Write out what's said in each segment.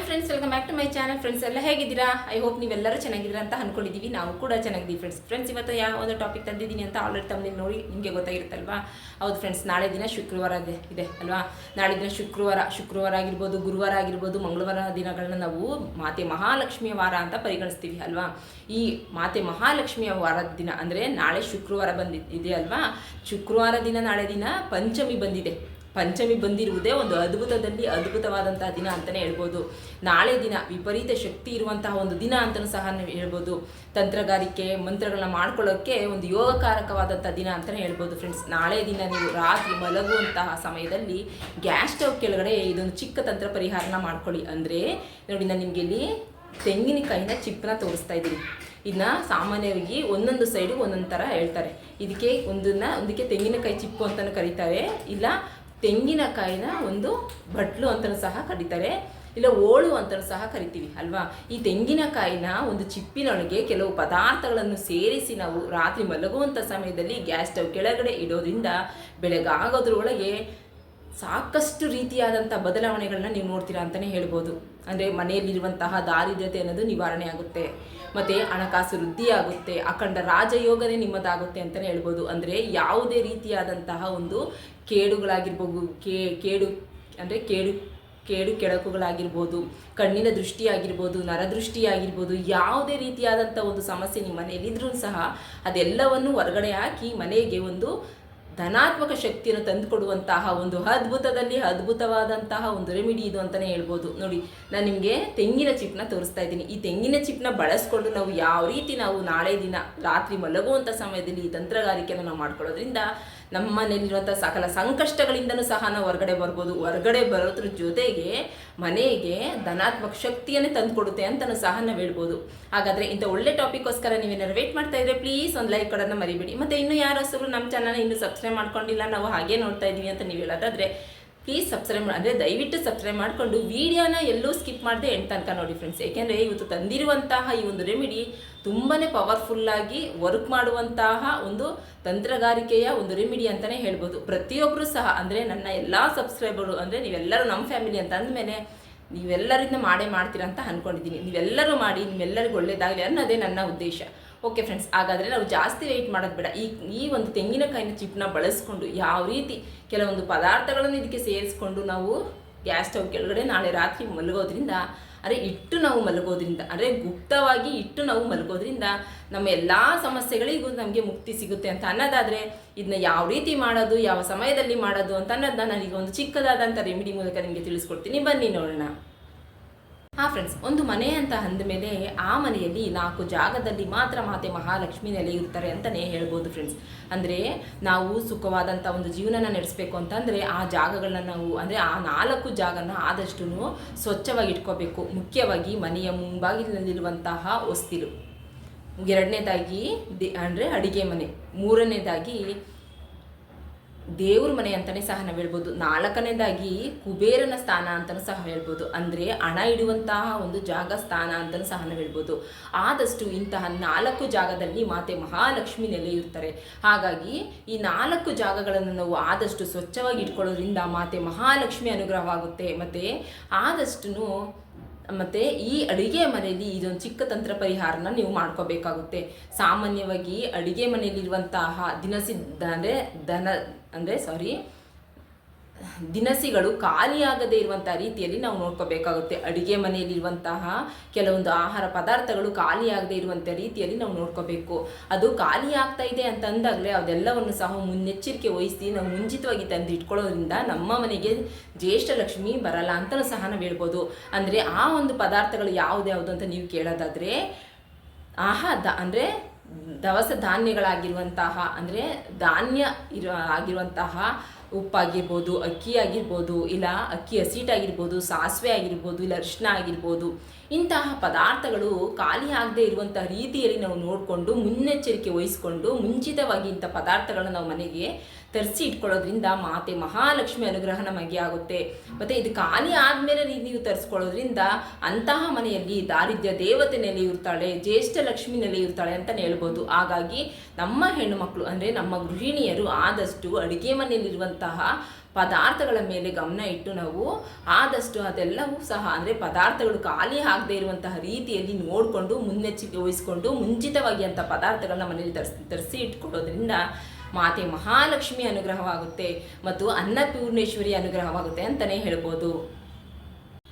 Hi friends welcome back to my channel friends ಎಲ್ಲ ಹೇಗಿದ್ದೀರಾ? I hope ನೀವೆಲ್ಲರೂ ಚೆನ್ನಾಗಿದ್ದೀರಾ ಅಂತ ಅನ್ಕೊಂಡಿದ್ದೀವಿ. ನಾವು ಕೂಡ ಚೆನ್ನಾಗಿದ್ದೀವಿ ಫ್ರೆಂಡ್ಸ್ ಫ್ರೆಂಡ್ಸ್ ಇವತ್ತು ಯಾವ ಒಂದು ಟಾಪಿಕ್ ತಂದಿದ್ದೀನಿ ಅಂತ ಆಲ್ರೆಡಿ ತಮ್ಮಲ್ಲಿ ನೋಡಿ ನಿಮಗೆ ಗೊತ್ತಾಗಿರುತ್ತಲ್ವಾ? ಹೌದು ಫ್ರೆಂಡ್ಸ್ ನಾಳೆ ದಿನ ಶುಕ್ರವಾರ ಇದೆ ಅಲ್ವಾ? ನಾಳೆ ದಿನ ಶುಕ್ರವಾರ ಶುಕ್ರವಾರ ಆಗಿರ್ಬೋದು, ಗುರುವಾರ ಆಗಿರ್ಬೋದು, ಮಂಗಳವಾರ ದಿನಗಳನ್ನ ನಾವು ಮಾತೆ ಮಹಾಲಕ್ಷ್ಮಿಯ ವಾರ ಅಂತ ಪರಿಗಣಿಸ್ತೀವಿ ಅಲ್ವಾ? ಈ ಮಾತೆ ಮಹಾಲಕ್ಷ್ಮಿಯ ವಾರದ ದಿನ ಅಂದರೆ ನಾಳೆ ಶುಕ್ರವಾರ ಬಂದಿದೆ ಅಲ್ವಾ? ಶುಕ್ರವಾರ ದಿನ, ನಾಳೆ ದಿನ ಪಂಚಮಿ ಬಂದಿದೆ. ಪಂಚಮಿ ಬಂದಿರುವುದೇ ಒಂದು ಅದ್ಭುತದಲ್ಲಿ ಅದ್ಭುತವಾದಂತಹ ದಿನ ಅಂತಲೇ ಹೇಳ್ಬೋದು. ನಾಳೆ ದಿನ ವಿಪರೀತ ಶಕ್ತಿ ಇರುವಂತಹ ಒಂದು ದಿನ ಅಂತಲೂ ಸಹ ಹೇಳ್ಬೋದು. ತಂತ್ರಗಾರಿಕೆ, ಮಂತ್ರಗಳನ್ನ ಮಾಡ್ಕೊಳ್ಳೋಕೆ ಒಂದು ಯೋಗಕಾರಕವಾದಂಥ ದಿನ ಅಂತಲೇ ಹೇಳ್ಬೋದು ಫ್ರೆಂಡ್ಸ್ ನಾಳೆ ದಿನ ನೀವು ರಾತ್ರಿ ಮಲಗುವಂತಹ ಸಮಯದಲ್ಲಿ ಗ್ಯಾಸ್ ಸ್ಟವ್ ಕೆಳಗಡೆ ಇದೊಂದು ಚಿಕ್ಕ ತಂತ್ರ ಪರಿಹಾರನ ಮಾಡ್ಕೊಳ್ಳಿ. ಅಂದರೆ ನೋಡಿ, ನಾನು ನಿಮಗೆ ಇಲ್ಲಿ ತೆಂಗಿನಕಾಯಿನ ಚಿಪ್ಪನ ತೋರಿಸ್ತಾ ಇದ್ದೀನಿ. ಇದನ್ನ ಸಾಮಾನ್ಯವಾಗಿ ಒಂದೊಂದು ಸೈಡು ಒಂದೊಂದು ಥರ ಹೇಳ್ತಾರೆ. ಇದಕ್ಕೆ ಒಂದನ್ನ, ಒಂದಕ್ಕೆ ತೆಂಗಿನಕಾಯಿ ಚಿಪ್ಪು ಅಂತಲೂ ಕರೀತಾರೆ. ಇಲ್ಲ ತೆಂಗಿನಕಾಯಿನ ಒಂದು ಬಟ್ಲು ಅಂತಲೂ ಸಹ ಕರೀತಾರೆ, ಇಲ್ಲ ಓಳು ಅಂತಲೂ ಸಹ ಕರಿತೀವಿ, ಅಲ್ವಾ? ಈ ತೆಂಗಿನಕಾಯಿನ ಒಂದು ಚಿಪ್ಪಿನೊಳಗೆ ಕೆಲವು ಪದಾರ್ಥಗಳನ್ನು ಸೇರಿಸಿ ನಾವು ರಾತ್ರಿ ಮಲಗುವಂಥ ಸಮಯದಲ್ಲಿ ಗ್ಯಾಸ್ ಸ್ಟವ್ ಕೆಳಗಡೆ ಇಡೋದ್ರಿಂದ ಬೆಳಗಾಗೋದ್ರೊಳಗೆ ಸಾಕಷ್ಟು ರೀತಿಯಾದಂಥ ಬದಲಾವಣೆಗಳನ್ನ ನೀವು ನೋಡ್ತೀರಾ ಅಂತಲೇ ಹೇಳ್ಬೋದು. ಅಂದರೆ ಮನೆಯಲ್ಲಿರುವಂತಹ ದಾರಿದ್ರ್ಯತೆ ಅನ್ನೋದು ನಿವಾರಣೆ ಆಗುತ್ತೆ, ಮತ್ತು ಹಣಕಾಸು ವೃದ್ಧಿ ಆಗುತ್ತೆ ಅಖಂಡ ರಾಜಯೋಗನೇ ನಿಮ್ಮದಾಗುತ್ತೆ ಅಂತಲೇ ಹೇಳ್ಬೋದು. ಅಂದರೆ ಯಾವುದೇ ರೀತಿಯಾದಂತಹ ಒಂದು ಕೇಡುಗಳಾಗಿರ್ಬೋದು, ಕೇ, ಕೇಡು ಅಂದರೆ ಕೇಡು ಕೇಡು ಕೆಡಕುಗಳಾಗಿರ್ಬೋದು, ಕಣ್ಣಿನ ದೃಷ್ಟಿಯಾಗಿರ್ಬೋದು, ನರದೃಷ್ಟಿಯಾಗಿರ್ಬೋದು ನರದೃಷ್ಟಿ ಯಾವುದೇ ರೀತಿಯಾದಂಥ ಒಂದು ಸಮಸ್ಯೆ ನಿಮ್ಮ ಮನೆಯಲ್ಲಿದ್ದರೂ ಸಹ ಅದೆಲ್ಲವನ್ನು ಹೊರಗಡೆ ಹಾಕಿ ಮನೆಗೆ ಒಂದು ಧನಾತ್ಮಕ ಶಕ್ತಿಯನ್ನು ತಂದುಕೊಡುವಂತಹ ಒಂದು ಅದ್ಭುತದಲ್ಲಿ ಅದ್ಭುತವಾದಂತಹ ಒಂದು ರೆಮಿಡಿ ಇದು ಅಂತಲೇ ಹೇಳ್ಬೋದು. ನೋಡಿ, ನಾನು ನಿಮಗೆ ತೆಂಗಿನ ಚಿಪ್ನ ತೋರಿಸ್ತಾ ಇದ್ದೀನಿ. ಈ ತೆಂಗಿನ ಚಿಪ್ನ ಬಳಸ್ಕೊಂಡು ನಾವು ಯಾವ ರೀತಿ ನಾವು ನಾಳೆ ದಿನ ರಾತ್ರಿ ಮಲಗುವಂಥ ಸಮಯದಲ್ಲಿ ಈ ತಂತ್ರಗಾರಿಕೆಯನ್ನು ನಾವು ಮಾಡ್ಕೊಳ್ಳೋದ್ರಿಂದ ನಮ್ಮ ಮನೆಯಲ್ಲಿರುವಂಥ ಸಕಲ ಸಂಕಷ್ಟಗಳಿಂದನೂ ಸಹ ನಾವು ಹೊರಗಡೆ ಬರ್ಬೋದು. ಹೊರಗಡೆ ಬರೋದ್ರ ಜೊತೆಗೆ ಮನೆಗೆ ಧನಾತ್ಮಕ ಶಕ್ತಿಯನ್ನೇ ತಂದುಕೊಡುತ್ತೆ ಅಂತಲೂ ಸಹ ನಾವು ಹೇಳ್ಬೋದು. ಹಾಗಾದರೆ ಇಂಥ ಒಳ್ಳೆ ಟಾಪಿಕ್ಗೋಸ್ಕರ ನೀವೇನಾದ್ರು ವೇಟ್ ಮಾಡ್ತಾ ಇದ್ರೆ ಪ್ಲೀಸ್ ಒಂದು ಲೈಕ್ ಕೊಡೋದನ್ನ ಮರಿಬೇಡಿ. ಮತ್ತು ಇನ್ನೂ ಯಾರು ಹಸಿರು ನಮ್ಮ ಚಾನಲ್ನ ಇನ್ನೂ ಸಬ್ಸ್ಕ್ರೈಬ್ ಮಾಡ್ಕೊಂಡಿಲ್ಲ, ನಾವು ಹಾಗೆ ನೋಡ್ತಾ ಇದ್ದೀವಿ ಅಂತ ನೀವು ಹೇಳೋದಾದರೆ ಪ್ಲೀಸ್ ಸಬ್ಸ್ಕ್ರೈಬ್ ಅಂದರೆ ದಯವಿಟ್ಟು ಸಬ್ಸ್ಕ್ರೈಬ್ ಮಾಡಿಕೊಂಡು ವಿಡಿಯೋನ ಎಲ್ಲೂ ಸ್ಕಿಪ್ ಮಾಡದೆ ಎಂಡ್ ತನಕ ನೋಡಿ ಫ್ರೆಂಡ್ಸ್ ಏಕೆಂದರೆ ಇವತ್ತು ತಂದಿರುವಂತಹ ಈ ಒಂದು ರೆಮಿಡಿ ತುಂಬಾ ಪವರ್ಫುಲ್ಲಾಗಿ ವರ್ಕ್ ಮಾಡುವಂತಹ ಒಂದು ತಂತ್ರಗಾರಿಕೆಯ ಒಂದು ರೆಮಿಡಿ ಅಂತಲೇ ಹೇಳ್ಬೋದು. ಪ್ರತಿಯೊಬ್ಬರು ಸಹ, ಅಂದರೆ ನನ್ನ ಎಲ್ಲ ಸಬ್ಸ್ಕ್ರೈಬರು ಅಂದರೆ ನೀವೆಲ್ಲರೂ ನಮ್ಮ ಫ್ಯಾಮಿಲಿ ಅಂತ ಅಂದಮೇಲೆ ನೀವೆಲ್ಲರಿಂದ ಮಾಡೇ ಮಾಡ್ತೀರಾ ಅಂತ ಅಂದ್ಕೊಂಡಿದ್ದೀನಿ ನೀವೆಲ್ಲರೂ ಮಾಡಿ, ನಿಮ್ಮೆಲ್ಲರಿಗೂ ಒಳ್ಳೆಯದಾಗಲಿ ಅನ್ನೋದೇ ನನ್ನ ಉದ್ದೇಶ. ಓಕೆ ಫ್ರೆಂಡ್ಸ್ ಹಾಗಾದರೆ ನಾವು ಜಾಸ್ತಿ ವೆಯ್ಟ್ ಮಾಡೋದು ಬೇಡ. ಈ ಈ ಒಂದು ತೆಂಗಿನಕಾಯಿನ ಚಿಪ್ನ ಬಳಸ್ಕೊಂಡು ಯಾವ ರೀತಿ ಕೆಲವೊಂದು ಪದಾರ್ಥಗಳನ್ನು ಇದಕ್ಕೆ ಸೇರಿಸ್ಕೊಂಡು ನಾವು ಗ್ಯಾಸ್ ಸ್ಟವ್ ಕೆಳಗಡೆ ನಾಳೆ ರಾತ್ರಿ ಮಲಗೋದ್ರಿಂದ ಅಂದರೆ ಇಟ್ಟು ನಾವು ಮಲಗೋದ್ರಿಂದ ಅಂದರೆ ಗುಪ್ತವಾಗಿ ಇಟ್ಟು ನಾವು ಮಲಗೋದ್ರಿಂದ ನಮ್ಮ ಎಲ್ಲ ಸಮಸ್ಯೆಗಳಿಗೂ ನಮಗೆ ಮುಕ್ತಿ ಸಿಗುತ್ತೆ ಅಂತ ಅನ್ನೋದಾದರೆ ಇದನ್ನ ಯಾವ ರೀತಿ ಮಾಡೋದು, ಯಾವ ಸಮಯದಲ್ಲಿ ಮಾಡೋದು ಅಂತ ಅನ್ನೋದನ್ನ ನಾನೀಗ ಒಂದು ಚಿಕ್ಕದಾದಂಥ ರೆಮಿಡಿ ಮೂಲಕ ನಿಮಗೆ ತಿಳಿಸ್ಕೊಡ್ತೀನಿ. ಬನ್ನಿ ನೋಡೋಣ. ಹಾಂ ಫ್ರೆಂಡ್ಸ್ ಒಂದು ಮನೆ ಅಂತ ಅಂದಮೇಲೆ ಆ ಮನೆಯಲ್ಲಿ ನಾಲ್ಕು ಜಾಗದಲ್ಲಿ ಮಾತ್ರ ಮಾತೆ ಮಹಾಲಕ್ಷ್ಮಿ ನೆಲೆಯಿರ್ತಾರೆ ಅಂತಲೇ ಹೇಳ್ಬೋದು ಫ್ರೆಂಡ್ಸ್ ಅಂದರೆ ನಾವು ಸುಖವಾದಂಥ ಒಂದು ಜೀವನನ ನಡೆಸಬೇಕು ಅಂತಂದರೆ ಆ ಜಾಗಗಳನ್ನ ನಾವು, ಅಂದರೆ ಆ ನಾಲ್ಕು ಜಾಗನ ಆದಷ್ಟು ಸ್ವಚ್ಛವಾಗಿ ಇಟ್ಕೋಬೇಕು ಮುಖ್ಯವಾಗಿ ಮನೆಯ ಮುಂಬಾಗಿಲಿನಲ್ಲಿರುವಂತಹ ಹೊಸ್ತಿಲು. ಎರಡನೇದಾಗಿ ದಿ, ಅಂದರೆ ಅಡಿಗೆ ಮನೆ. ಮೂರನೇದಾಗಿ ದೇವ್ರ ಮನೆ ಅಂತಲೇ ಸಹ ನಾವು ಹೇಳ್ಬೋದು. ನಾಲ್ಕನೇದಾಗಿ ಕುಬೇರನ ಸ್ಥಾನ ಅಂತಲೂ ಸಹ ಹೇಳ್ಬೋದು. ಅಂದರೆ ಹಣ ಇಡುವಂತಹ ಒಂದು ಜಾಗ ಸ್ಥಾನ ಅಂತಲೂ ಸಹ ನಾವು ಹೇಳ್ಬೋದು. ಆದಷ್ಟು ಇಂತಹ ನಾಲ್ಕು ಜಾಗದಲ್ಲಿ ಮಾತೆ ಮಹಾಲಕ್ಷ್ಮಿ ನೆಲೆಯಿರ್ತಾರೆ. ಹಾಗಾಗಿ ಈ ನಾಲ್ಕು ಜಾಗಗಳನ್ನು ನಾವು ಆದಷ್ಟು ಸ್ವಚ್ಛವಾಗಿ ಇಟ್ಕೊಳ್ಳೋದ್ರಿಂದ ಮಾತೆ ಮಹಾಲಕ್ಷ್ಮಿ ಅನುಗ್ರಹವಾಗುತ್ತೆ ಮತ್ತು ಆದಷ್ಟು ಮತ್ತು ಈ ಅಡುಗೆ ಮನೆಯಲ್ಲಿ ಇದೊಂದು ಚಿಕ್ಕ ತಂತ್ರ ಪರಿಹಾರನ ನೀವು ಮಾಡ್ಕೋಬೇಕಾಗುತ್ತೆ. ಸಾಮಾನ್ಯವಾಗಿ ಅಡುಗೆ ಮನೆಯಲ್ಲಿರುವಂತಹ ದಿನಸಿ ಅಂದರೆ ದನ ಅಂದರೆ ಸಾರಿ ದಿನಸಿಗಳು ಖಾಲಿಯಾಗದೆ ಇರುವಂತಹ ರೀತಿಯಲ್ಲಿ ನಾವು ನೋಡ್ಕೋಬೇಕಾಗುತ್ತೆ. ಅಡುಗೆ ಮನೆಯಲ್ಲಿರುವಂತಹ ಕೆಲವೊಂದು ಆಹಾರ ಪದಾರ್ಥಗಳು ಖಾಲಿಯಾಗದೆ ಇರುವಂಥ ರೀತಿಯಲ್ಲಿ ನಾವು ನೋಡ್ಕೋಬೇಕು. ಅದು ಖಾಲಿ ಆಗ್ತಾ ಇದೆ ಅಂತ ಅಂದಾಗಲೇ ಅದೆಲ್ಲವನ್ನು ಸಹ ಮುನ್ನೆಚ್ಚರಿಕೆ ವಹಿಸಿ ನಾವು ಮುಂಚಿತವಾಗಿ ತಂದು ಇಟ್ಕೊಳ್ಳೋದ್ರಿಂದ ನಮ್ಮ ಮನೆಗೆ ಜ್ಯೇಷ್ಠ ಲಕ್ಷ್ಮಿ ಬರಲ್ಲ ಅಂತಲೂ ಸಹ ನಾವು ಹೇಳ್ಬೋದು. ಅಂದರೆ ಆ ಒಂದು ಪದಾರ್ಥಗಳು ಯಾವ್ದು ಅಂತ ನೀವು ಕೇಳೋದಾದರೆ ಆಹಾ ದ ಅಂದರೆ ದವಸ ಧಾನ್ಯಗಳಾಗಿರುವಂತಹ, ಅಂದರೆ ಧಾನ್ಯ ಇರೋ ಆಗಿರುವಂತಹ ಉಪ್ಪಾಗಿರ್ಬೋದು, ಅಕ್ಕಿ ಆಗಿರ್ಬೋದು, ಇಲ್ಲ ಅಕ್ಕಿ ಹಸಿಟಾಗಿರ್ಬೋದು ಸಾಸಿವೆ ಆಗಿರ್ಬೋದು, ಇಲ್ಲ ಅರಿಶಿನ ಆಗಿರ್ಬೋದು, ಇಂತಹ ಪದಾರ್ಥಗಳು ಖಾಲಿ ಆಗದೆ ಇರುವಂಥ ರೀತಿಯಲ್ಲಿ ನಾವು ನೋಡಿಕೊಂಡು, ಮುನ್ನೆಚ್ಚರಿಕೆ ವಹಿಸಿಕೊಂಡು, ಮುಂಚಿತವಾಗಿ ಇಂಥ ಪದಾರ್ಥಗಳನ್ನು ನಾವು ಮನೆಗೆ ತರಿಸಿ ಇಟ್ಕೊಳ್ಳೋದ್ರಿಂದ ಮಾತೆ ಮಹಾಲಕ್ಷ್ಮಿ ಅನುಗ್ರಹ ನಮಗೆ ಆಗುತ್ತೆ. ಮತ್ತು ಇದು ಖಾಲಿ ಆದಮೇಲೆ ನೀವು ತರಿಸ್ಕೊಳ್ಳೋದ್ರಿಂದ ಅಂತಹ ಮನೆಯಲ್ಲಿ ದಾರಿದ್ರ್ಯ ದೇವತೆ ನೆಲೆಯಿರ್ತಾಳೆ ಜ್ಯೇಷ್ಠ ಲಕ್ಷ್ಮಿ ನೆಲೆಯಿರ್ತಾಳೆ ಅಂತಲೇ ಹೇಳ್ಬೋದು. ಹಾಗಾಗಿ ನಮ್ಮ ಹೆಣ್ಣು ಮಕ್ಕಳು ಅಂದರೆ ನಮ್ಮ ಗೃಹಿಣಿಯರು ಆದಷ್ಟು ಅಡುಗೆ ಮನೆಯಲ್ಲಿರುವಂತಹ ಪದಾರ್ಥಗಳ ಮೇಲೆ ಗಮನ ಇಟ್ಟು ನಾವು ಆದಷ್ಟು ಅದೆಲ್ಲವೂ ಸಹ ಅಂದರೆ ಪದಾರ್ಥಗಳು ಖಾಲಿ ಆಗದೆ ಇರುವಂತಹ ರೀತಿಯಲ್ಲಿ ನೋಡಿಕೊಂಡು, ಮುನ್ನೆಚ್ಚರಿಕೆ ವಹಿಸ್ಕೊಂಡು, ಮುಂಚಿತವಾಗಿ ಅಂತ ಪದಾರ್ಥಗಳನ್ನ ಮನೆಯಲ್ಲಿ ತರಿಸಿ ತರಿಸಿ ಇಟ್ಕೊಳ್ಳೋದ್ರಿಂದ ಮಾತೆ ಮಹಾಲಕ್ಷ್ಮಿ ಅನುಗ್ರಹವಾಗುತ್ತೆ ಮತ್ತು ಅನ್ನಪೂರ್ಣೇಶ್ವರಿ ಅನುಗ್ರಹವಾಗುತ್ತೆ ಅಂತಲೇ ಹೇಳ್ಬೋದು.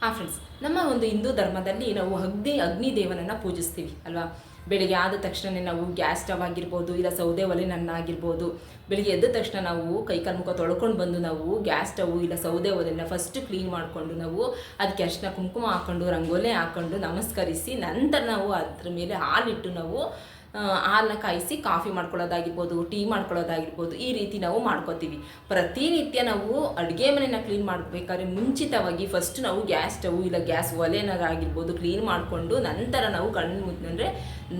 ಹಾ ಫ್ರೆಂಡ್ಸ್ ನಮ್ಮ ಒಂದು ಹಿಂದೂ ಧರ್ಮದಲ್ಲಿ ನಾವು ಅಗ್ನಿ ಅಗ್ನಿ ದೇವನನ್ನು ಪೂಜಿಸ್ತೀವಿ ಅಲ್ವಾ? ಬೆಳಿಗ್ಗೆ ಆದ ತಕ್ಷಣನೇ ನಾವು ಗ್ಯಾಸ್ ಸ್ಟವ್ ಆಗಿರ್ಬೋದು ಇಲ್ಲ ಸೌದೆ ಒಲೆನನ್ನ ಆಗಿರ್ಬೋದು ಬೆಳಿಗ್ಗೆ ಎದ್ದ ತಕ್ಷಣ ನಾವು ಕೈಕಾಲು ಮುಖ ತೊಳ್ಕೊಂಡು ಬಂದು ನಾವು ಗ್ಯಾಸ್ ಸ್ಟವ್ ಇಲ್ಲ ಸೌದೆ ಒಲೆನ ಫಸ್ಟ್ ಕ್ಲೀನ್ ಮಾಡಿಕೊಂಡು ನಾವು ಅದಕ್ಕೆ ಅರ್ಶಿನ ಕುಂಕುಮ ಹಾಕ್ಕೊಂಡು ರಂಗೋಲೆ ಹಾಕ್ಕೊಂಡು ನಮಸ್ಕರಿಸಿ ನಂತರ ನಾವು ಅದ್ರ ಮೇಲೆ ಹಾಲಿಟ್ಟು ನಾವು ಆ, ಹಾಲನ್ನ ಕಾಯಿಸಿ ಕಾಫಿ ಮಾಡ್ಕೊಳ್ಳೋದಾಗಿರ್ಬೋದು, ಟೀ ಮಾಡ್ಕೊಳ್ಳೋದಾಗಿರ್ಬೋದು, ಈ ರೀತಿ ನಾವು ಮಾಡ್ಕೋತೀವಿ. ಪ್ರತಿನಿತ್ಯ ನಾವು ಅಡುಗೆ ಮನೆನ ಕ್ಲೀನ್ ಮಾಡಬೇಕಾದ್ರೆ ಮುಂಚಿತವಾಗಿ ಫಸ್ಟ್ ನಾವು ಗ್ಯಾಸ್ ಸ್ಟವ್ ಇಲ್ಲ ಗ್ಯಾಸ್ ಒಲೆನಾಗಿರ್ಬೋದು ಕ್ಲೀನ್ ಮಾಡಿಕೊಂಡು ನಂತರ ನಾವು ಕಣ್ಣು ಅಂದರೆ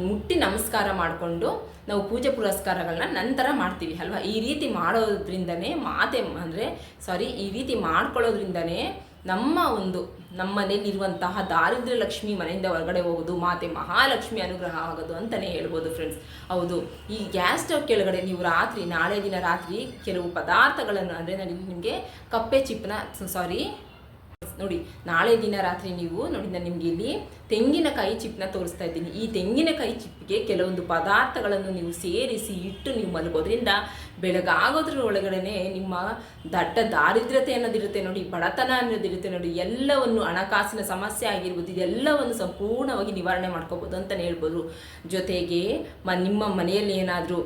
ಮುಟ್ಟಿ ನಮಸ್ಕಾರ ಮಾಡಿಕೊಂಡು ನಾವು ಪೂಜೆ ಪುರಸ್ಕಾರಗಳನ್ನ ನಂತರ ಮಾಡ್ತೀವಿ ಅಲ್ವಾ? ಈ ರೀತಿ ಮಾಡೋದ್ರಿಂದನೇ ಮಾತೆ, ಅಂದರೆ ಸಾರಿ ಈ ರೀತಿ ಮಾಡ್ಕೊಳ್ಳೋದ್ರಿಂದನೇ ನಮ್ಮ ಒಂದು ನಮ್ಮ ಮನೆಯಲ್ಲಿರುವಂತಹ ದಾರಿದ್ರ್ಯ ಲಕ್ಷ್ಮಿ ಮನೆಯಿಂದ ಹೊರಗಡೆ ಹೋಗೋದು, ಮಾತೆ ಮಹಾಲಕ್ಷ್ಮಿ ಅನುಗ್ರಹ ಆಗೋದು ಅಂತಲೇ ಹೇಳ್ಬೋದು ಫ್ರೆಂಡ್ಸ್ ಹೌದು, ಈ ಗ್ಯಾಸ್ ಸ್ಟವ್ ಕೆಳಗಡೆ ನೀವು ರಾತ್ರಿ, ನಾಳೆ ದಿನ ರಾತ್ರಿ ಕೆಲವು ಪದಾರ್ಥಗಳನ್ನು ಅಂದರೆ ನಾನು ನಿಮಗೆ ಕಪ್ಪೆ ಚಿಪ್ಪನ ಸಾರಿ ನೋಡಿ, ನಾಳೆ ದಿನ ರಾತ್ರಿ ನೀವು ನೋಡಿ, ನಾನು ನಿಮಗೆ ಇಲ್ಲಿ ತೆಂಗಿನಕಾಯಿ ಚಿಪ್ಪನ್ನ ತೋರಿಸ್ತಾ ಇದ್ದೀನಿ. ಈ ತೆಂಗಿನಕಾಯಿ ಚಿಪ್ಪಿಗೆ ಕೆಲವೊಂದು ಪದಾರ್ಥಗಳನ್ನು ನೀವು ಸೇರಿಸಿ ಇಟ್ಟು ನೀವು ಮಲಗೋದ್ರಿಂದ ಬೆಳಗಾಗೋದ್ರ ಒಳಗಡೆ ನಿಮ್ಮ ದಟ್ಟ ದಾರಿದ್ರ್ಯತೆ ಅನ್ನೋದಿರುತ್ತೆ ನೋಡಿ, ಬಡತನ ಅನ್ನೋದಿರುತ್ತೆ ನೋಡಿ, ಎಲ್ಲವನ್ನು ಹಣಕಾಸಿನ ಸಮಸ್ಯೆ ಆಗಿರ್ಬೋದು, ಇದೆಲ್ಲವನ್ನು ಸಂಪೂರ್ಣವಾಗಿ ನಿವಾರಣೆ ಮಾಡ್ಕೋಬೋದು ಅಂತಲೇ ಹೇಳ್ಬೋದು. ಜೊತೆಗೆ ಮ, ನಿಮ್ಮ ಮನೆಯಲ್ಲಿ ಏನಾದರೂ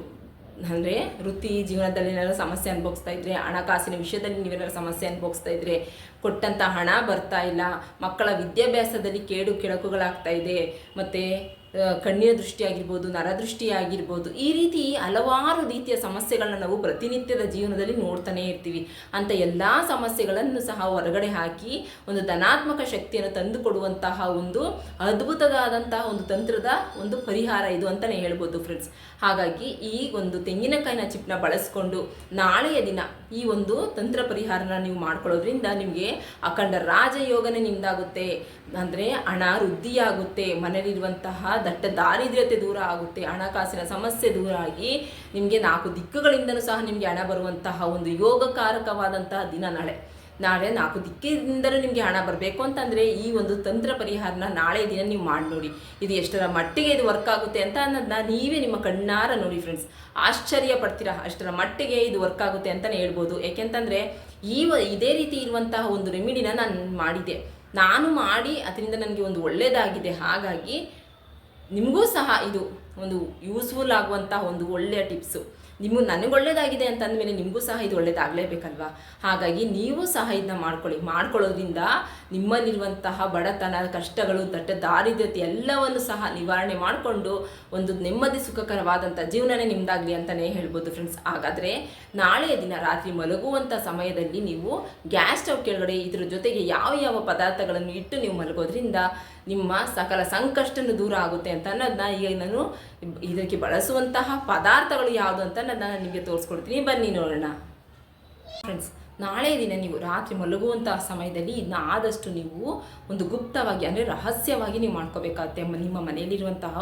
ಅಂದರೆ ವೃತ್ತಿ ಜೀವನದಲ್ಲಿ ಏನಾದ್ರು ಸಮಸ್ಯೆ ಅನುಭವಿಸ್ತಾ ಇದ್ರೆ, ಹಣಕಾಸಿನ ವಿಷಯದಲ್ಲಿ ನೀವೇನಾದ್ರು ಸಮಸ್ಯೆ ಅನುಭವಿಸ್ತಾ ಇದ್ದರೆ ಕೊಟ್ಟಂಥ ಹಣ ಬರ್ತಾ ಇಲ್ಲ, ಮಕ್ಕಳ ವಿದ್ಯಾಭ್ಯಾಸದಲ್ಲಿ ಕೇಡು, ಕೆಡಕುಗಳಾಗ್ತಾ ಇದೆ, ಮತ್ತು ಕಣ್ಣಿನ ದೃಷ್ಟಿ ಆಗಿರ್ಬೋದು ಈ ರೀತಿ ಹಲವಾರು ರೀತಿಯ ಸಮಸ್ಯೆಗಳನ್ನ ನಾವು ಪ್ರತಿನಿತ್ಯದ ಜೀವನದಲ್ಲಿ ನೋಡ್ತಾನೆ ಇರ್ತೀವಿ. ಅಂತ ಎಲ್ಲ ಸಮಸ್ಯೆಗಳನ್ನು ಸಹ ಹೊರಗಡೆ ಹಾಕಿ ಒಂದು ಧನಾತ್ಮಕ ಶಕ್ತಿಯನ್ನು ತಂದುಕೊಡುವಂತಹ ಒಂದು ಅದ್ಭುತವಾದಂತಹ ಒಂದು ತಂತ್ರದ ಒಂದು ಪರಿಹಾರ ಇದು ಅಂತಲೇ ಹೇಳ್ಬೋದು ಫ್ರೆಂಡ್ಸ್ ಹಾಗಾಗಿ ಈ ಒಂದು ತೆಂಗಿನಕಾಯಿನ ಚಿಪ್ನ ಬಳಸ್ಕೊಂಡು ನಾಳೆಯ ದಿನ ಈ ಒಂದು ತಂತ್ರ ಪರಿಹಾರನ ನೀವು ಮಾಡ್ಕೊಳ್ಳೋದ್ರಿಂದ ನಿಮಗೆ ಅಖಂಡ ರಾಜಯೋಗನೇ ನಿಮ್ದಾಗುತ್ತೆ. ಅಂದರೆ ಹಣ ವೃದ್ಧಿಯಾಗುತ್ತೆ ಮನೆಯಲ್ಲಿರುವಂತಹ ದಟ್ಟ ದಾರಿದ್ರ್ಯತೆ ದೂರ ಆಗುತ್ತೆ, ಹಣಕಾಸಿನ ಸಮಸ್ಯೆ ದೂರ ಆಗಿ ನಿಮಗೆ ನಾಲ್ಕು ದಿಕ್ಕುಗಳಿಂದಲೂ ಸಹ ನಿಮಗೆ ಹಣ ಬರುವಂತಹ ಒಂದು ಯೋಗಕಾರಕವಾದಂತಹ ದಿನ ನಾಳೆ. ನಾಳೆ ನಾಲ್ಕು ದಿಕ್ಕಿನಿಂದಲೂ ನಿಮಗೆ ಹಣ ಬರಬೇಕು ಅಂತಂದರೆ ಈ ಒಂದು ತಂತ್ರ ಪರಿಹಾರನ ನಾಳೆ ದಿನ ನೀವು ಮಾಡಿ ನೋಡಿ. ಇದು ಎಷ್ಟರ ಮಟ್ಟಿಗೆ ಇದು ವರ್ಕ್ ಆಗುತ್ತೆ ಅಂತ ಅನ್ನೋದನ್ನ ನೀವೇ ನಿಮ್ಮ ಕಣ್ಣಾರ ನೋಡಿ ಫ್ರೆಂಡ್ಸ್ ಆಶ್ಚರ್ಯ ಪಡ್ತೀರಾ? ಅಷ್ಟರ ಮಟ್ಟಿಗೆ ಇದು ವರ್ಕ್ ಆಗುತ್ತೆ ಅಂತಲೇ ಹೇಳ್ಬೋದು. ಯಾಕೆಂತಂದರೆ ಈ ಇದೇ ರೀತಿ ಇರುವಂತಹ ಒಂದು ರೆಮಿಡಿನ ನಾನು ಮಾಡಿದೆ ನಾನು ಮಾಡಿ, ಅದರಿಂದ ನನಗೆ ಒಂದು ಒಳ್ಳೆಯದಾಗಿದೆ ಹಾಗಾಗಿ ನಿಮಗೂ ಸಹ ಇದು ಒಂದು ಯೂಸ್ಫುಲ್ ಆಗುವಂಥ ಒಂದು ಒಳ್ಳೆಯ ಟಿಪ್ಸು ನಿಮಗೆ ನನಗೆ ಒಳ್ಳೇದಾಗಿದೆ ಅಂತ ಅಂದಮೇಲೆ ನಿಮಗೂ ಸಹ ಇದು ಒಳ್ಳೇದಾಗಲೇಬೇಕಲ್ವಾ? ಹಾಗಾಗಿ ನೀವು ಸಹ ಇದನ್ನ ಮಾಡ್ಕೊಳ್ಳಿ. ಮಾಡ್ಕೊಳ್ಳೋದ್ರಿಂದ ನಿಮ್ಮಲ್ಲಿರುವಂತಹ ಬಡತನ, ಕಷ್ಟಗಳು, ದಟ್ಟ ದಾರಿದ್ರ್ಯತೆ ಎಲ್ಲವನ್ನು ಸಹ ನಿವಾರಣೆ ಮಾಡಿಕೊಂಡು ಒಂದು ನೆಮ್ಮದಿ ಸುಖಕರವಾದಂಥ ಜೀವನನೇ ನಿಮ್ಮದಾಗಲಿ ಅಂತಲೇ ಹೇಳ್ಬೋದು ಫ್ರೆಂಡ್ಸ್ ಹಾಗಾದರೆ ನಾಳೆಯ ದಿನ ರಾತ್ರಿ ಮಲಗುವಂಥ ಸಮಯದಲ್ಲಿ ನೀವು ಗ್ಯಾಸ್ ಸ್ಟವ್ ಕೆಳಗಡೆ ಇದ್ರ ಜೊತೆಗೆ ಯಾವ ಯಾವ ಪದಾರ್ಥಗಳನ್ನು ಇಟ್ಟು ನೀವು ಮಲಗೋದ್ರಿಂದ ನಿಮ್ಮ ಸಕಲ ಸಂಕಷ್ಟನು ದೂರ ಆಗುತ್ತೆ ಅಂತ ಅನ್ನೋದನ್ನ ಈಗ ನಾನು ಇದಕ್ಕೆ ಬಳಸುವಂತಹ ಪದಾರ್ಥಗಳು ಯಾವುದು ಅಂತ ನಾನು ನಿಮಗೆ ತೋರಿಸ್ಕೊಡ್ತೀನಿ. ಬನ್ನಿ ನೋಡೋಣ. ಫ್ರೆಂಡ್ಸ್ ನಾಳೆ ದಿನ ನೀವು ರಾತ್ರಿ ಮಲಗುವಂತಹ ಸಮಯದಲ್ಲಿ ಇದನ್ನ ಆದಷ್ಟು ನೀವು ಒಂದು ಗುಪ್ತವಾಗಿ ಅಂದರೆ ರಹಸ್ಯವಾಗಿ ನೀವು ಮಾಡ್ಕೋಬೇಕಾಗುತ್ತೆ ನಿಮ್ಮ ಮನೆಯಲ್ಲಿರುವಂತಹ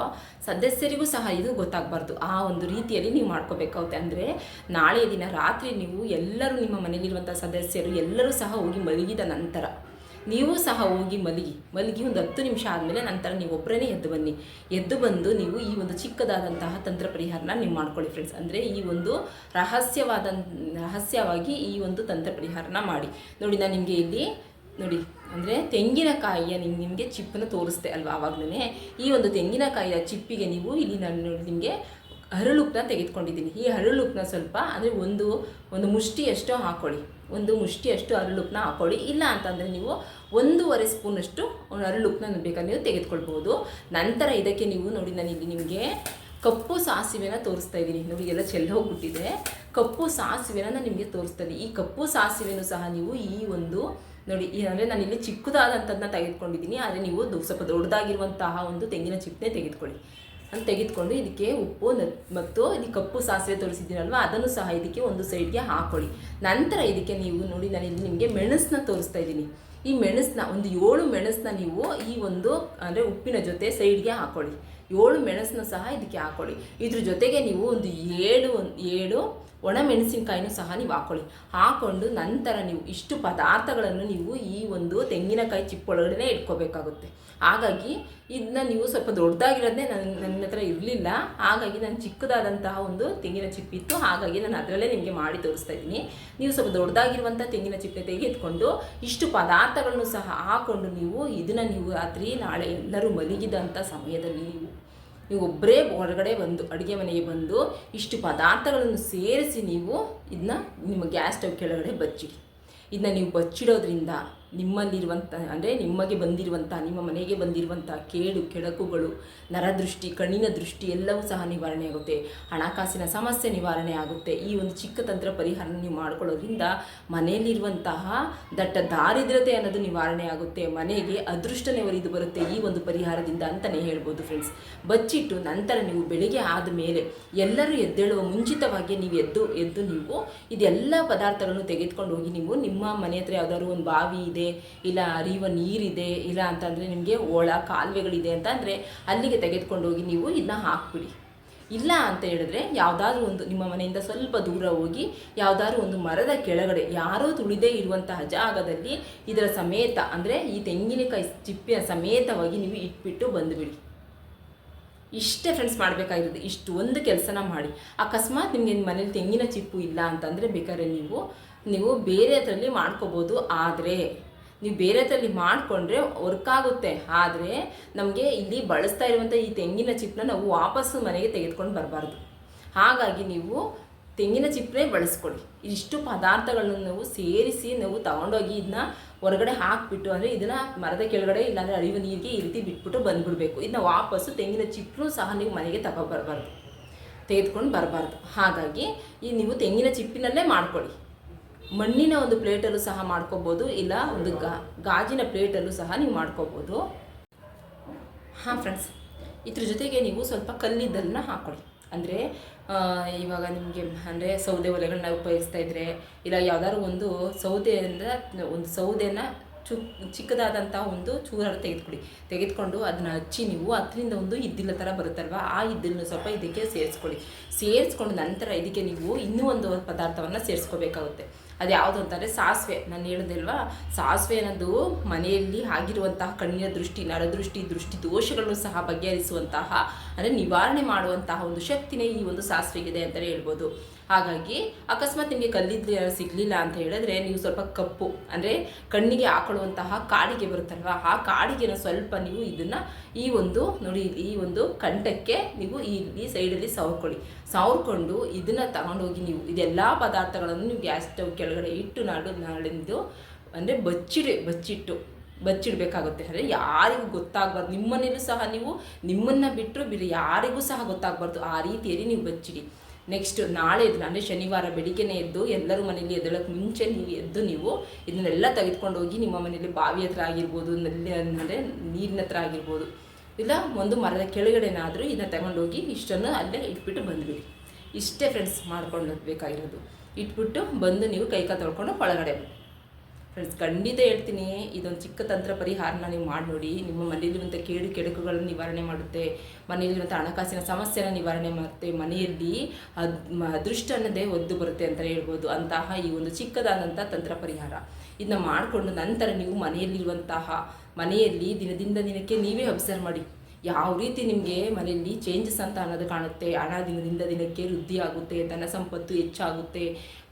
ಸದಸ್ಯರಿಗೂ ಸಹ ಇದು ಗೊತ್ತಾಗಬಾರ್ದು. ಆ ಒಂದು ರೀತಿಯಲ್ಲಿ ನೀವು ಮಾಡ್ಕೋಬೇಕಾಗುತ್ತೆ. ಅಂದರೆ ನಾಳೆಯ ದಿನ ರಾತ್ರಿ ನೀವು ಎಲ್ಲರೂ ನಿಮ್ಮ ಮನೆಯಲ್ಲಿರುವಂಥ ಸದಸ್ಯರು ಎಲ್ಲರೂ ಸಹ ಹೋಗಿ ಮಲಗಿದ ನಂತರ ನೀವು ಸಹ ಹೋಗಿ ಮಲಗಿ. ಮಲಗಿ ಒಂದು ಹತ್ತು ನಿಮಿಷ ಆದಮೇಲೆ ನಂತರ ನೀವು ಒಬ್ಬರೇ ಎದ್ದು ಬನ್ನಿ. ಎದ್ದು ಬಂದು ನೀವು ಈ ಒಂದು ಚಿಕ್ಕದಾದಂತಹ ತಂತ್ರ ಪರಿಹಾರನ ನೀವು ಮಾಡ್ಕೊಳ್ಳಿ ಫ್ರೆಂಡ್ಸ್ ಅಂದರೆ ಈ ಒಂದು ರಹಸ್ಯವಾದ, ರಹಸ್ಯವಾಗಿ ಈ ಒಂದು ತಂತ್ರ ಪರಿಹಾರನ ಮಾಡಿ. ನೋಡಿ, ನಾನು ನಿಮಗೆ ಇಲ್ಲಿ, ನೋಡಿ, ಅಂದರೆ ತೆಂಗಿನಕಾಯಿಯ ನಿಮ್ಗೆ ನಿಮಗೆ ಚಿಪ್ಪನ್ನು ತೋರಿಸ್ತೆ ಅಲ್ವಾ ಆವಾಗಲೇ ಈ ಒಂದು ತೆಂಗಿನಕಾಯಿಯ ಚಿಪ್ಪಿಗೆ ನೀವು ಇಲ್ಲಿ ನಾನು ನೋಡಿ ನಿಮಗೆ ಹರಳುಪ್ಪನ್ನ ತೆಗೆದುಕೊಂಡಿದ್ದೀನಿ. ಈ ಹರಳುಪ್ಪನ್ನ ಸ್ವಲ್ಪ, ಅಂದರೆ ಒಂದು ಒಂದು ಮುಷ್ಟಿಯಷ್ಟು ಹಾಕ್ಕೊಳ್ಳಿ ಒಂದು ಮುಷ್ಟಿಯಷ್ಟು ಅರಳುಪ್ನ ಹಾಕ್ಕೊಳ್ಳಿ ಇಲ್ಲ ಅಂತಂದರೆ ನೀವು ಒಂದೂವರೆ ಸ್ಪೂನಷ್ಟು ಅರಳುಪ್ನ ಬೇಕಾದ್ರೆ ನೀವು ತೆಗೆದುಕೊಳ್ಬೋದು ನಂತರ ಇದಕ್ಕೆ ನೀವು ನೋಡಿ, ನಾನು ಇಲ್ಲಿ ನಿಮಗೆ ಕಪ್ಪು ಸಾಸಿವೆನ ತೋರಿಸ್ತಾ ಇದ್ದೀನಿ. ನೋಡಿ ಎಲ್ಲ ಚೆಲ್ಲ ಹೋಗ್ಬಿಟ್ಟಿದೆ. ಕಪ್ಪು ಸಾಸಿವೆನ ನಾನು ನಿಮಗೆ ತೋರಿಸ್ತಾ ಇದ್ದೀನಿ. ಈ ಕಪ್ಪು ಸಾಸಿವೆನೂ ಸಹ ನೀವು ಈ ಒಂದು ನೋಡಿ ಅಂದರೆ ನಾನು ಇಲ್ಲಿ ಚಿಕ್ಕದಾದಂಥದ್ದನ್ನ ತೆಗೆದುಕೊಂಡಿದ್ದೀನಿ. ಆದರೆ ನೀವು ಸ್ವಲ್ಪ ದೊಡ್ಡದಾಗಿರುವಂತಹ ಒಂದು ತೆಂಗಿನ ಚಿಪ್ಪನ್ನೇ ತೆಗೆದುಕೊಳ್ಳಿ. ಅಂತ ತೆಗೆದುಕೊಂಡು ಇದಕ್ಕೆ ಉಪ್ಪು ಮತ್ತು ಇದು ಕಪ್ಪು ಸಾಸಿವೆ ತೋರಿಸಿದ್ದೀನಲ್ವ ಅದನ್ನು ಸಹ ಇದಕ್ಕೆ ಒಂದು ಸೈಡ್ಗೆ ಹಾಕೊಳ್ಳಿ. ನಂತರ ಇದಕ್ಕೆ ನೀವು ನೋಡಿ, ನಾನು ಇಲ್ಲಿ ನಿಮಗೆ ಮೆಣಸನ್ನ ತೋರಿಸ್ತಾ ಇದ್ದೀನಿ. ಈ ಮೆಣಸನ್ನ ಒಂದು ಏಳು ಮೆಣಸನ್ನ ನೀವು ಈ ಒಂದು, ಅಂದರೆ ಉಪ್ಪಿನ ಜೊತೆ ಸೈಡ್ಗೆ ಹಾಕೊಳ್ಳಿ. ಏಳು ಮೆಣಸನ್ನ ಸಹ ಇದಕ್ಕೆ ಹಾಕೊಳ್ಳಿ. ಇದ್ರ ಜೊತೆಗೆ ನೀವು ಒಂದು ಏಳು ಏಳು ಒಣ ಮೆಣಸಿನಕಾಯಿನೂ ಸಹ ನೀವು ಹಾಕೊಳ್ಳಿ. ಹಾಕೊಂಡು ನಂತರ ನೀವು ಇಷ್ಟು ಪದಾರ್ಥಗಳನ್ನು ನೀವು ಈ ಒಂದು ತೆಂಗಿನಕಾಯಿ ಚಿಪ್ಪೊಳಗಡೆ ಇಟ್ಕೋಬೇಕಾಗುತ್ತೆ. ಹಾಗಾಗಿ ಇದನ್ನ ನೀವು ಸ್ವಲ್ಪ ದೊಡ್ಡದಾಗಿರೋದೇ ನನ್ನ ನನ್ನ ಹತ್ರ ಇರಲಿಲ್ಲ. ಹಾಗಾಗಿ ನಾನು ಚಿಕ್ಕದಾದಂತಹ ಒಂದು ತೆಂಗಿನ ಚಿಪ್ಪಿತ್ತು ಹಾಗಾಗಿ ನಾನು ಅದರಲ್ಲೇ ನಿಮಗೆ ಮಾಡಿ ತೋರಿಸ್ತಾ ಇದ್ದೀನಿ. ನೀವು ಸ್ವಲ್ಪ ದೊಡ್ಡದಾಗಿರುವಂಥ ತೆಂಗಿನ ಚಿಪ್ಪೆ ತೆಗೆದುಕೊಂಡು ಇಷ್ಟು ಪದಾರ್ಥಗಳನ್ನು ಸಹ ಹಾಕ್ಕೊಂಡು ನೀವು ಇದನ್ನು ನೀವು ರಾತ್ರಿ, ನಾಳೆ ಎಲ್ಲರೂ ಮಲಗಿದಂಥ ಸಮಯದಲ್ಲಿ ನೀವು ನೀವು ಒಬ್ಬರೇ ಹೊರಗಡೆ ಬಂದು, ಅಡುಗೆ ಮನೆಗೆ ಬಂದು ಇಷ್ಟು ಪದಾರ್ಥಗಳನ್ನು ಸೇರಿಸಿ ನೀವು ಇದನ್ನ ನಿಮ್ಮ ಗ್ಯಾಸ್ ಸ್ಟವ್ ಕೆಳಗಡೆ ಬಚ್ಚಿಡಿ. ಇದನ್ನ ನೀವು ಬಚ್ಚಿಡೋದ್ರಿಂದ ನಿಮ್ಮಲ್ಲಿರುವಂಥ ಅಂದರೆ ನಿಮಗೆ ಬಂದಿರುವಂಥ ನಿಮ್ಮ ಮನೆಗೆ ಬಂದಿರುವಂಥ ಕೇಡು, ಕೆಡಕುಗಳು, ನರದೃಷ್ಟಿ, ಕಣ್ಣಿನ ದೃಷ್ಟಿ ಎಲ್ಲವೂ ಸಹ ನಿವಾರಣೆ ಆಗುತ್ತೆ. ಹಣಕಾಸಿನ ಸಮಸ್ಯೆ ನಿವಾರಣೆ ಆಗುತ್ತೆ. ಈ ಒಂದು ಚಿಕ್ಕ ತಂತ್ರ ಪರಿಹಾರ ನೀವು ಮಾಡ್ಕೊಳ್ಳೋದ್ರಿಂದ ಮನೆಯಲ್ಲಿರುವಂತಹ ದಟ್ಟ ದಾರಿದ್ರತೆ ಅನ್ನೋದು ನಿವಾರಣೆ ಆಗುತ್ತೆ. ಮನೆಗೆ ಅದೃಷ್ಟನೇ ಒರಿದು ಬರುತ್ತೆ ಈ ಒಂದು ಪರಿಹಾರದಿಂದ ಅಂತಲೇ ಹೇಳ್ಬೋದು ಫ್ರೆಂಡ್ಸ್ ಬಚ್ಚಿಟ್ಟು ನಂತರ ನೀವು ಬೆಳಿಗ್ಗೆ ಆದ ಮೇಲೆ ಎಲ್ಲರೂ ಎದ್ದೇಳುವ ಮುಂಚಿತವಾಗಿ ನೀವು ಎದ್ದು ಎದ್ದು ನೀವು ಇದೆಲ್ಲ ಪದಾರ್ಥಗಳನ್ನು ತೆಗೆದುಕೊಂಡು ಹೋಗಿ ನೀವು ನಿಮ್ಮ ಮನೆ ಹತ್ರ ಯಾವುದಾದ್ರು ಒಂದು ಬಾವಿ ಇದೆ ಇಲ್ಲ ಹರಿಯುವ ನೀರಿದೆ, ಇಲ್ಲ ಅಂತಂದರೆ ನಿಮಗೆ ಒಳ ಕಾಲುವೆಗಳಿದೆ ಅಂತ ಅಂದರೆ ಅಲ್ಲಿಗೆ ತೆಗೆದುಕೊಂಡು ಹೋಗಿ ನೀವು ಇದನ್ನ ಹಾಕ್ಬಿಡಿ. ಇಲ್ಲ ಅಂತ ಹೇಳಿದ್ರೆ ಯಾವುದಾದ್ರೂ ಒಂದು ನಿಮ್ಮ ಮನೆಯಿಂದ ಸ್ವಲ್ಪ ದೂರ ಹೋಗಿ ಯಾವುದಾದ್ರೂ ಒಂದು ಮರದ ಕೆಳಗಡೆ ಯಾರೋ ತುಳಿದೇ ಇರುವಂತಹ ಜಾಗದಲ್ಲಿ ಇದರ ಸಮೇತ ಅಂದರೆ ಈ ತೆಂಗಿನಕಾಯಿ ಚಿಪ್ಪಿನ ಸಮೇತವಾಗಿ ನೀವು ಇಟ್ಬಿಟ್ಟು ಬಂದುಬಿಡಿ. ಇಷ್ಟೇ ಫ್ರೆಂಡ್ಸ್ ಮಾಡಬೇಕಾಗಿರೋದು, ಇಷ್ಟು ಒಂದು ಕೆಲಸನ ಮಾಡಿ. ಅಕಸ್ಮಾತ್ ನಿಮಗೆ ಮನೇಲಿ ತೆಂಗಿನ ಚಿಪ್ಪು ಇಲ್ಲ ಅಂತಂದರೆ ಬೇಕಾದ್ರೆ ನೀವು ನೀವು ಬೇರೆ ಅದರಲ್ಲಿ ಮಾಡ್ಕೋಬೋದು. ಆದರೆ ನೀವು ಬೇರೆ ತಲ್ಲಿ ಮಾಡಿಕೊಂಡ್ರೆ ವರ್ಕ್ ಆಗುತ್ತೆ. ಆದರೆ ನಮಗೆ ಇಲ್ಲಿ ಬಳಸ್ತಾ ಇರುವಂಥ ಈ ತೆಂಗಿನ ಚಿಪ್ಪನ್ನ ನಾವು ವಾಪಸ್ಸು ಮನೆಗೆ ತೆಗೆದುಕೊಂಡು ಬರಬಾರ್ದು. ಹಾಗಾಗಿ ನೀವು ತೆಂಗಿನ ಚಿಪ್ಪನೇ ಬಳಸ್ಕೊಳ್ಳಿ. ಇಷ್ಟು ಪದಾರ್ಥಗಳನ್ನು ನಾವು ಸೇರಿಸಿ ನಾವು ತಗೊಂಡೋಗಿ ಇದನ್ನ ಹೊರಗಡೆ ಹಾಕಿಬಿಟ್ಟು ಅಂದರೆ ಇದನ್ನು ಮರದ ಕೆಳಗಡೆ ಇಲ್ಲಾಂದರೆ ಅರಿವು ನೀರಿಗೆ ಈ ರೀತಿ ಬಿಟ್ಬಿಟ್ಟು ಬಂದ್ಬಿಡಬೇಕು. ಇದನ್ನ ವಾಪಸ್ಸು ತೆಂಗಿನ ಚಿಪ್ಪನ್ನು ಸಹ ನೀವು ಮನೆಗೆ ತಗೊಬರಬಾರ್ದು ತೆಗೆದುಕೊಂಡು ಬರಬಾರ್ದು. ಹಾಗಾಗಿ ಈ ನೀವು ತೆಂಗಿನ ಚಿಪ್ಪಿನಲ್ಲೇ ಮಾಡ್ಕೊಳ್ಳಿ. ಮಣ್ಣಿನ ಒಂದು ಪ್ಲೇಟಲ್ಲೂ ಸಹ ಮಾಡ್ಕೋಬೋದು, ಇಲ್ಲ ಒಂದು ಗಾಜಿನ ಪ್ಲೇಟಲ್ಲೂ ಸಹ ನೀವು ಮಾಡ್ಕೋಬೋದು. ಹಾಂ ಫ್ರೆಂಡ್ಸ್ ಇದ್ರ ಜೊತೆಗೆ ನೀವು ಸ್ವಲ್ಪ ಕಲ್ಲಿದ್ದಲನ್ನ ಹಾಕ್ಕೊಳ್ಳಿ ಅಂದರೆ ಇವಾಗ ನಿಮಗೆ ಅಂದರೆ ಸೌದೆ ಒಲೆಗಳನ್ನ ಉಪಯೋಗಿಸ್ತಾ ಇದ್ದರೆ ಇಲ್ಲ ಯಾವ್ದಾದ್ರು ಒಂದು ಸೌದೆಯಿಂದ, ಒಂದು ಸೌದೆನ ಚು ಚಿಕ್ಕದಾದಂಥ ಒಂದು ಚೂರನ್ನು ತೆಗೆದುಕೊಡಿ. ತೆಗೆದುಕೊಂಡು ಅದನ್ನ ಹಚ್ಚಿ ನೀವು ಅದರಿಂದ ಒಂದು ಇದ್ದಿಲ್ಲ ಥರ ಬರುತ್ತಲ್ವ, ಆ ಇದ್ದನ್ನು ಸ್ವಲ್ಪ ಇದಕ್ಕೆ ಸೇರಿಸ್ಕೊಳ್ಳಿ. ಸೇರಿಸ್ಕೊಂಡು ನಂತರ ಇದಕ್ಕೆ ನೀವು ಇನ್ನೂ ಒಂದು ಪದಾರ್ಥವನ್ನು ಸೇರಿಸ್ಕೋಬೇಕಾಗುತ್ತೆ. ಅದು ಯಾವುದು ಅಂತಂದರೆ ಸಾಸಿವೆ. ನಾನು ಹೇಳಿದೆಲ್ವಾ? ಸಾಸಿವೆ ಅನ್ನೋದು ಮನೆಯಲ್ಲಿ ಆಗಿರುವಂತಹ ಕಣ್ಣಿನ ದೃಷ್ಟಿ, ನರದೃಷ್ಟಿ, ದೃಷ್ಟಿ ದೋಷಗಳನ್ನು ಸಹ ಬಗೆಹರಿಸುವಂತಹ, ಅಂದರೆ ನಿವಾರಣೆ ಮಾಡುವಂತಹ ಒಂದು ಶಕ್ತಿನೇ ಈ ಒಂದು ಸಾಸಿವೆಗಿದೆ ಅಂತಲೇ ಹೇಳ್ಬೋದು. ಹಾಗಾಗಿ ಅಕಸ್ಮಾತ್ ನಿಮಗೆ ಕಲ್ಲಿದ್ದು ಸಿಗಲಿಲ್ಲ ಅಂತ ಹೇಳಿದ್ರೆ ನೀವು ಸ್ವಲ್ಪ ಕಪ್ಪು, ಅಂದರೆ ಕಣ್ಣಿಗೆ ಹಾಕೊಳ್ಳುವಂತಹ ಕಾಡಿಗೆ ಬರುತ್ತಲ್ವ, ಆ ಕಾಡಿಗೆನ ಸ್ವಲ್ಪ ನೀವು ಇದನ್ನು ಈ ಒಂದು ನೋಡಿ, ಈ ಒಂದು ಕಂಠಕ್ಕೆ ನೀವು ಈ ಸೈಡಲ್ಲಿ ಸವರ್ಕೊಳ್ಳಿ ಸವರ್ಕೊಂಡು ಇದನ್ನು ತಗೊಂಡೋಗಿ ನೀವು ಇದೆಲ್ಲ ಪದಾರ್ಥಗಳನ್ನು ನೀವು ಗ್ಯಾಸ್ ಸ್ಟವ್ ಕೆಳಗಡೆ ಇಟ್ಟು ನಾಡು ನಾಳಿಂದು ಅಂದರೆ ಬಚ್ಚಿಡಿ, ಬಚ್ಚಿಟ್ಟು, ಬಚ್ಚಿಡಬೇಕಾಗುತ್ತೆ. ಅಂದರೆ ಯಾರಿಗೂ ಗೊತ್ತಾಗಬಾರ್ದು, ನಿಮ್ಮನೇಲೂ ಸಹ ನೀವು ನಿಮ್ಮನ್ನು ಬಿಟ್ಟರು ಬೇರೆ ಯಾರಿಗೂ ಸಹ ಗೊತ್ತಾಗಬಾರ್ದು, ಆ ರೀತಿಯಲ್ಲಿ ನೀವು ಬಚ್ಚಿಡಿ. ನೆಕ್ಸ್ಟ್ ನಾಳೆ ಅಂದರೆ ಶನಿವಾರ ಬೆಳಿಗ್ಗೆನೇ ಎದ್ದು, ಎಲ್ಲರೂ ಮನೇಲಿ ಎದ್ದಳಕ್ಕೆ ಮುಂಚೆ ನೀವು ಎದ್ದು ನೀವು ಇದನ್ನೆಲ್ಲ ತೆಗೆದುಕೊಂಡು ಹೋಗಿ ನಿಮ್ಮ ಮನೇಲಿ ಬಾವಿ ಹತ್ರ ಆಗಿರ್ಬೋದು, ನಲ್ಲಿ ಅಂದರೆ ನೀರಿನ ಹತ್ರ ಆಗಿರ್ಬೋದು, ಇಲ್ಲ ಒಂದು ಮರದ ಕೆಳಗಡೆನಾದರೂ ಇದನ್ನ ತಗೊಂಡೋಗಿ ಇಷ್ಟನ್ನು ಅಲ್ಲೇ ಇಟ್ಬಿಟ್ಟು ಬಂದುಬಿಡಿ. ಇಷ್ಟೇ ಫ್ರೆಂಡ್ಸ್ ಮಾಡ್ಕೊಂಡು ಬೇಕಾಗಿರೋದು ಇಟ್ಬಿಟ್ಟು ಬಂದು ನೀವು ಕೈಕ ತೊಳ್ಕೊಂಡು ಒಳಗಡೆ ಫ್ರೆಂಡ್ಸ್ ಖಂಡಿತ ಹೇಳ್ತೀನಿ, ಇದೊಂದು ಚಿಕ್ಕ ತಂತ್ರ ಪರಿಹಾರನ ನೀವು ಮಾಡಿ ನೋಡಿ. ನಿಮ್ಮ ಮನೆಯಲ್ಲಿರುವಂಥ ಕೇಡು ಕೆಡಕುಗಳನ್ನು ನಿವಾರಣೆ ಮಾಡುತ್ತೆ. ಮನೆಯಲ್ಲಿರುವಂಥ ಹಣಕಾಸಿನ ಸಮಸ್ಯೆನ ನಿವಾರಣೆ ಮಾಡುತ್ತೆ. ಮನೆಯಲ್ಲಿ ಅದ್ ಅದೃಷ್ಟ ಅನ್ನೋದೇ ಒದ್ದು ಬರುತ್ತೆ ಅಂತ ಹೇಳ್ಬೋದು. ಅಂತಹ ಈ ಒಂದು ಚಿಕ್ಕದಾದಂಥ ತಂತ್ರ ಪರಿಹಾರ. ಇದನ್ನ ಮಾಡಿಕೊಂಡು ನಂತರ ನೀವು ಮನೆಯಲ್ಲಿರುವಂತಹ, ಮನೆಯಲ್ಲಿ ದಿನದಿಂದ ದಿನಕ್ಕೆ ನೀವೇ ಅಬ್ಸರ್ವ್ ಮಾಡಿ. ಯಾವ ರೀತಿ ನಿಮಗೆ ಮನೆಯಲ್ಲಿ ಚೇಂಜಸ್ ಅಂತ ಅನ್ನೋದು ಕಾಣುತ್ತೆ? ಹಣ ದಿನದಿಂದ ದಿನಕ್ಕೆ ವೃದ್ಧಿ ಆಗುತ್ತೆ ಧನ ಸಂಪತ್ತು ಹೆಚ್ಚಾಗುತ್ತೆ,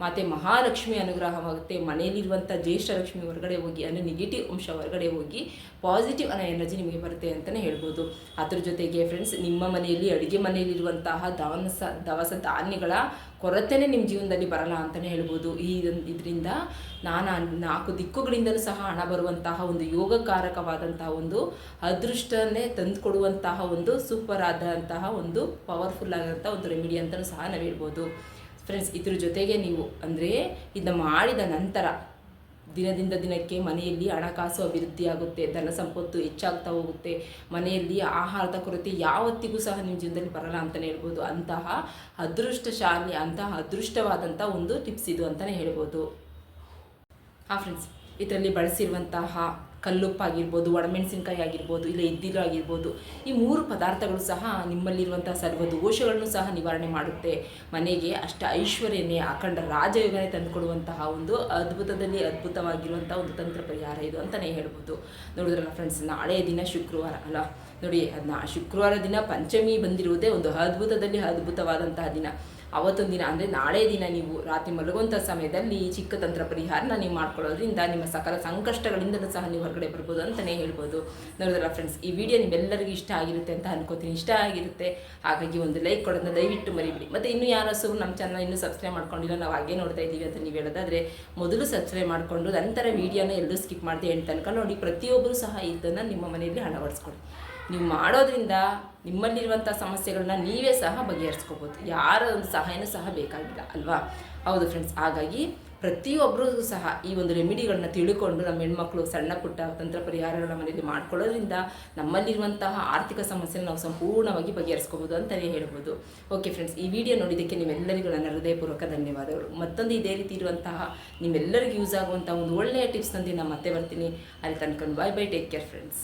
ಮತ್ತು ಮಹಾಲಕ್ಷ್ಮಿ ಅನುಗ್ರಹವಾಗುತ್ತೆ. ಮನೆಯಲ್ಲಿರುವಂಥ ಜ್ಯೇಷ್ಠ ಲಕ್ಷ್ಮಿ ಹೊರಗಡೆ ಹೋಗಿ ಅಂದರೆ ನೆಗೆಟಿವ್ ಅಂಶ ಹೊರಗಡೆ ಹೋಗಿ ಪಾಸಿಟಿವ್ ಅನ್ನೋ ಎನರ್ಜಿ ನಿಮಗೆ ಬರುತ್ತೆ ಅಂತಲೇ ಹೇಳ್ಬೋದು. ಅದ್ರ ಜೊತೆಗೆ ಫ್ರೆಂಡ್ಸ್ ನಿಮ್ಮ ಮನೆಯಲ್ಲಿ ಅಡುಗೆ ಮನೆಯಲ್ಲಿರುವಂತಹ ದವಸ ದವಸ ಧಾನ್ಯಗಳ ಕೊರತೆನೇ ನಿಮ್ಮ ಜೀವನದಲ್ಲಿ ಬರಲ್ಲ ಅಂತಲೇ ಹೇಳ್ಬೋದು. ಈ ಇದರಿಂದ ನಾನು ನಾಲ್ಕು ದಿಕ್ಕುಗಳಿಂದಲೂ ಸಹ ಹಣ ಬರುವಂತಹ ಒಂದು ಯೋಗಕಾರಕವಾದಂತಹ ಒಂದು ಅದೃಷ್ಟನೇ ತಂದುಕೊಡುವಂತಹ ಒಂದು ಸೂಪರ್ ಆದಂತಹ ಒಂದು ಪವರ್ಫುಲ್ ಆದಂಥ ಒಂದು ರೆಮಿಡಿ ಅಂತಲೂ ಸಹ ನಾವು ಹೇಳ್ಬೋದು. ಫ್ರೆಂಡ್ಸ್ ಇದ್ರ ಜೊತೆಗೆ ನೀವು ಅಂದರೆ ಇದನ್ನ ಮಾಡಿದ ನಂತರ ದಿನದಿಂದ ದಿನಕ್ಕೆ ಮನೆಯಲ್ಲಿ ಹಣಕಾಸು ಅಭಿವೃದ್ಧಿಯಾಗುತ್ತೆ, ಧನ ಸಂಪತ್ತು ಹೆಚ್ಚಾಗ್ತಾ ಹೋಗುತ್ತೆ. ಮನೆಯಲ್ಲಿ ಆಹಾರದ ಕೊರತೆ ಯಾವತ್ತಿಗೂ ಸಹ ನಿಮ್ಮ ಜೀವನದಲ್ಲಿ ಬರಲ್ಲ ಅಂತಲೇ ಹೇಳ್ಬೋದು. ಅಂತಹ ಅದೃಷ್ಟಶಾಲಿ, ಅಂತಹ ಅದೃಷ್ಟವಾದಂಥ ಒಂದು ಟಿಪ್ಸ್ ಇದು ಅಂತಲೇ ಹೇಳ್ಬೋದು. ಹಾಂ ಫ್ರೆಂಡ್ಸ್ ಇದರಲ್ಲಿ ಬಳಸಿರುವಂತಹ ಕಲ್ಲುಪ್ಪಾಗಿರ್ಬೋದು ಒಣಮೆಣಸಿನ್ಕಾಯಿ ಆಗಿರ್ಬೋದು, ಇಲ್ಲ ಇದ್ದಿಲು ಆಗಿರ್ಬೋದು, ಈ ಮೂರು ಪದಾರ್ಥಗಳು ಸಹ ನಿಮ್ಮಲ್ಲಿರುವಂಥ ಸರ್ವ ದೋಷಗಳನ್ನು ಸಹ ನಿವಾರಣೆ ಮಾಡುತ್ತೆ. ಮನೆಗೆ ಅಷ್ಟ ಐಶ್ವರ್ಯನೇ, ಅಖಂಡ ರಾಜಯೋಗನೇ ತಂದುಕೊಡುವಂತಹ ಒಂದು ಅದ್ಭುತದಲ್ಲಿ ಅದ್ಭುತವಾಗಿರುವಂಥ ಒಂದು ತಂತ್ರ ಪರಿಹಾರ ಇದು ಅಂತಲೇ ಹೇಳ್ಬೋದು. ನೋಡಿದ್ರಲ್ಲ ಫ್ರೆಂಡ್ಸ್ ನಾಳೆ ದಿನ ಶುಕ್ರವಾರ ಅಲ್ಲ? ನೋಡಿ ಅದನ್ನ ಶುಕ್ರವಾರ ದಿನ ಪಂಚಮಿ ಬಂದಿರುವುದೇ ಒಂದು ಅದ್ಭುತದಲ್ಲಿ ಅದ್ಭುತವಾದಂತಹ ದಿನ. ಅವತ್ತೊಂದು ದಿನ ಅಂದರೆ ನಾಳೆ ದಿನ ನೀವು ರಾತ್ರಿ ಮಲಗುವಂಥ ಸಮಯದಲ್ಲಿ ಚಿಕ್ಕ ತಂತ್ರ ಪರಿಹಾರನ ನೀವು ಮಾಡ್ಕೊಳ್ಳೋದ್ರಿಂದ ನಿಮ್ಮ ಸಕಲ ಸಂಕಷ್ಟಗಳಿಂದಲೂ ಸಹ ನೀವು ಹೊರಗಡೆ ಬರ್ಬೋದು ಅಂತಲೇ ಹೇಳ್ಬೋದು. ನೋಡಿದ್ರಲ್ಲ ಫ್ರೆಂಡ್ಸ್ ಈ ವಿಡಿಯೋ ನಿಮ್ಮೆಲ್ಲರಿಗೂ ಇಷ್ಟ ಆಗಿರುತ್ತೆ ಅಂತ ಅನ್ಕೋತೀನಿ. ಇಷ್ಟ ಆಗಿರುತ್ತೆ, ಹಾಗಾಗಿ ಒಂದು ಲೈಕ್ ಕೊಡೋದನ್ನ ದಯವಿಟ್ಟು ಮರಿಬಿಡಿ. ಮತ್ತು ಇನ್ನೂ ಯಾರು ನಮ್ಮ ಚಾನಲ್ ಇನ್ನೂ ಸಬ್ಸ್ಕ್ರೈಬ್ ಮಾಡ್ಕೊಂಡಿಲ್ಲ, ನಾವು ಹಾಗೆ ನೋಡ್ತಾ ಇದ್ದೀವಿ ಅಂತ ನೀವು ಹೇಳೋದಾದರೆ, ಮೊದಲು ಸಬ್ಸ್ಕ್ರೈಬ್ ಮಾಡಿಕೊಂಡು ನಂತರ ವಿಡಿಯೋನ ಎಲ್ಲರೂ ಸ್ಕಿಪ್ ಮಾಡದೆ ತನಕ ನೋಡಿ, ಪ್ರತಿಯೊಬ್ಬರು ಸಹ ಇದನ್ನು ನಿಮ್ಮ ಮನೆಯಲ್ಲಿ ಅಳವಡಿಸ್ಕೊಳ್ಳಿ. ನೀವು ಮಾಡೋದ್ರಿಂದ ನಿಮ್ಮಲ್ಲಿರುವಂಥ ಸಮಸ್ಯೆಗಳನ್ನ ನೀವೇ ಸಹ ಬಗೆಹರಿಸ್ಕೋಬೋದು. ಯಾರ ಒಂದು ಸಹಾಯನೂ ಸಹ ಬೇಕಾಗಿಲ್ಲ, ಅಲ್ವಾ? ಹೌದು ಫ್ರೆಂಡ್ಸ್ ಹಾಗಾಗಿ ಪ್ರತಿಯೊಬ್ಬರೂ ಸಹ ಈ ಒಂದು ರೆಮಿಡಿಗಳನ್ನ ತಿಳ್ಕೊಂಡು ನಮ್ಮ ಹೆಣ್ಮಕ್ಳು, ಸಣ್ಣ ಪುಟ್ಟ ತಂತ್ರ ಪರಿಹಾರಗಳ ಮನೆಯಲ್ಲಿ ಮಾಡ್ಕೊಳ್ಳೋದ್ರಿಂದ ನಮ್ಮಲ್ಲಿರುವಂತಹ ಆರ್ಥಿಕ ಸಮಸ್ಯೆನ ನಾವು ಸಂಪೂರ್ಣವಾಗಿ ಬಗೆಹರಿಸ್ಕೋಬೋದು ಅಂತಲೇ ಹೇಳ್ಬೋದು. ಓಕೆ ಫ್ರೆಂಡ್ಸ್ ಈ ವಿಡಿಯೋ ನೋಡಿದ್ದಕ್ಕೆ ನಿಮ್ಮೆಲ್ಲರಿಗೂ ನನ್ನ ಹೃದಯಪೂರ್ವಕ ಧನ್ಯವಾದಗಳು. ಮತ್ತೊಂದು ಇದೇ ರೀತಿ ಇರುವಂತಹ ನಿಮ್ಮೆಲ್ಲರಿಗೂ ಯೂಸ್ ಆಗುವಂಥ ಒಂದು ಒಳ್ಳೆಯ ಟಿಪ್ಸ್ನೊಂದಿಗೆ ನಾನು ಮತ್ತೆ ಬರ್ತೀನಿ. ಅಲ್ಲಿ ತನ್ಕೊಂಡು bye bye take care friends